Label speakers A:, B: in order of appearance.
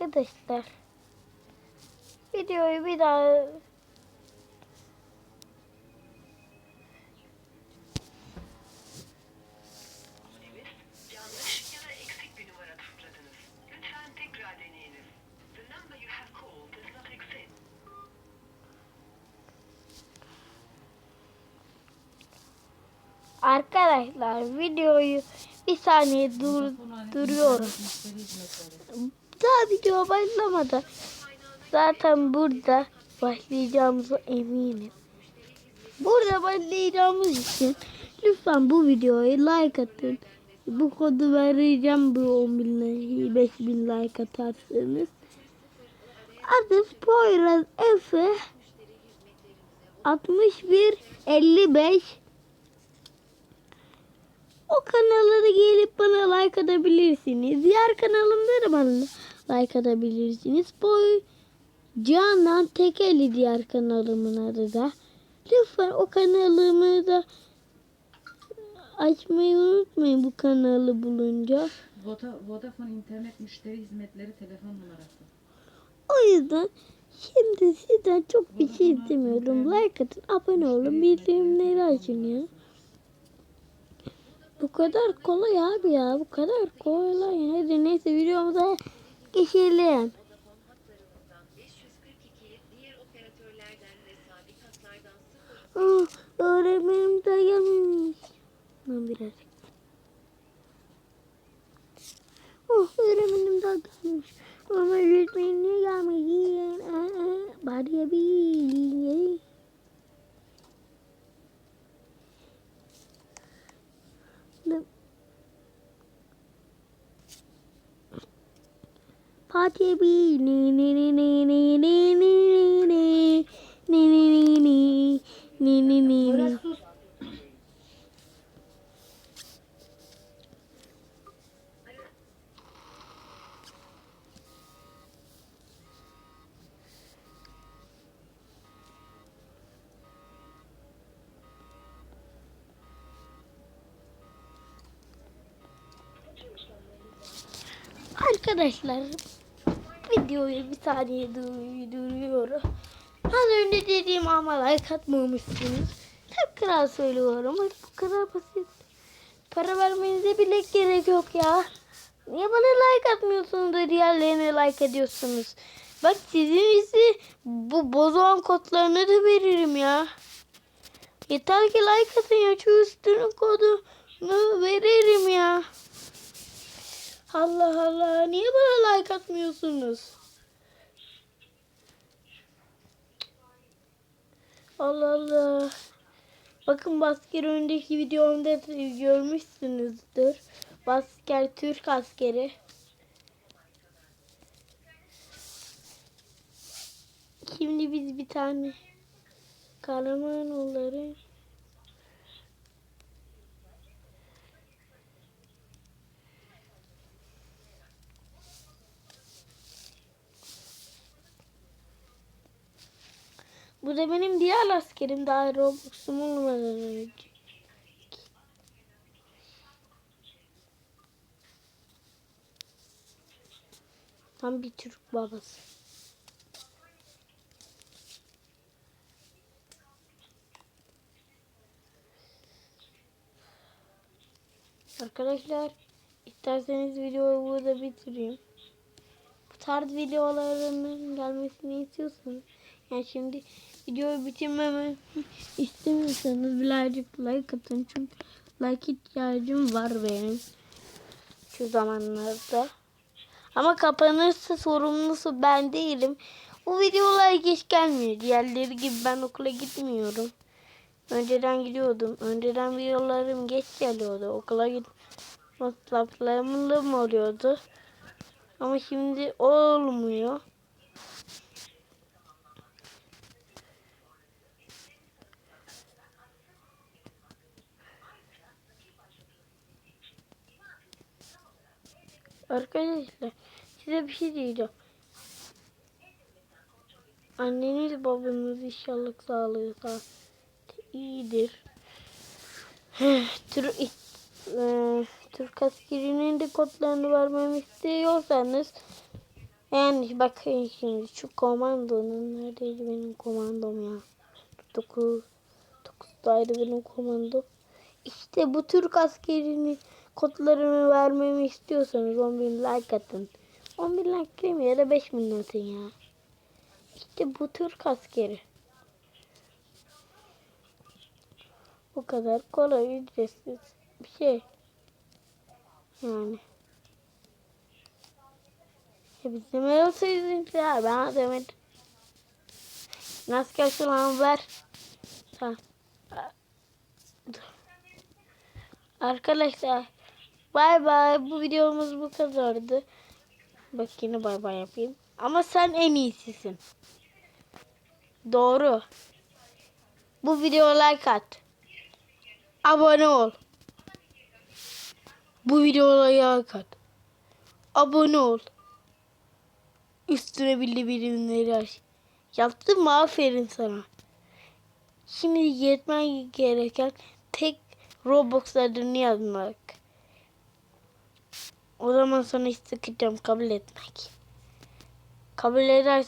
A: Arkadaşlar videoyu bir daha Arkadaşlar videoyu bir saniye dur duruyorum. Daha video başlamadı. Zaten burada başlayacağımıza eminim. Burada başlayacağımız için lütfen bu videoya like atın. Bu kodu vereceğim bu 10 bin 5 bin like atarsanız. Adı Poyraz Efe 61 55 o kanala da gelip bana like atabilirsiniz. Diğer kanalımda da bana like atabilirsiniz. Boy Canan Tekeli diğer kanalımın adı da. Lütfen o kanalımı da açmayı unutmayın bu kanalı bulunca.
B: Voda, Vodafone internet müşteri hizmetleri telefon numarası.
A: O yüzden şimdi sizden çok bir şey istemiyorum. Like atın, abone olun, bildirimleri açın ya. Bu kadar kolay abi ya. Bu kadar kolay. Hadi neyse videomuza geçelim. Ah, öğretmenim gelmemiş. Ben biraz. Oh öğretmenim de gelmiş. Ama öğretmenim niye gelmedi? Aa, Bari bir. Ni ni ni ni ni ni ni ni ni ni ni ni ni ni ni ni
B: sus.
A: Arkadaşlar videoyu bir saniye durduruyorum. Az önce dediğim ama like atmamışsınız. Tekrar söylüyorum. Bu kadar basit. Para vermenize bile gerek yok ya. Niye bana like atmıyorsunuz da diğerlerine like ediyorsunuz? Bak sizin ise bu bozan kodlarını da veririm ya. Yeter ki like atın ya. Şu üstünün kodunu veririm ya. Allah Allah. Niye bana like atmıyorsunuz? Allah Allah. Bakın Basker önceki videomda da görmüşsünüzdür. Basker Türk askeri. Şimdi biz bir tane kahramanoğulları Bu da benim diğer askerim. Daha Robux'um olmadan önce. Tam bir Türk babası. Arkadaşlar isterseniz videoyu burada bitireyim. Bu tarz videolarının gelmesini istiyorsanız yani şimdi videoyu bitirmemi istemiyorsanız birazcık like atın çünkü like ihtiyacım var benim şu zamanlarda. Ama kapanırsa sorumlusu ben değilim. Bu videolar geç gelmiyor. Diğerleri gibi ben okula gitmiyorum. Önceden gidiyordum. Önceden videolarım geç geliyordu. Okula git masraflarım oluyordu. Ama şimdi olmuyor. Arkadaşlar size bir şey diyeceğim. Anneniz babanız inşallah sağlığı sağ iyidir. Tür, e, Türk askerinin de kodlarını vermemi istiyorsanız Yani bakın şimdi şu komandonun neredeydi benim komandom ya? 9 9'daydı benim komandom. İşte bu Türk askerinin kodlarını vermemi istiyorsanız 10.000 like atın. 10.000 like değil mi ya da 5.000 atın ya. İşte bu Türk askeri. Bu kadar kolay ücretsiz bir şey. Yani. Hepinize merhaba sayın izleyiciler. Ben Demet. Nasıl karşılan ver. Tamam. Arkadaşlar bay bay bu videomuz bu kadardı. Bak yine bay bay yapayım. Ama sen en iyisisin. Doğru. Bu videoya like at. Abone ol. Bu videoya like at. Abone ol. Üstüne bildirimleri aç. Yaptın mı? Aferin sana. Şimdi yetmen gereken tek Roblox adını yazmak. O zaman sana sıkacağım kabul etmek. Kabul edersen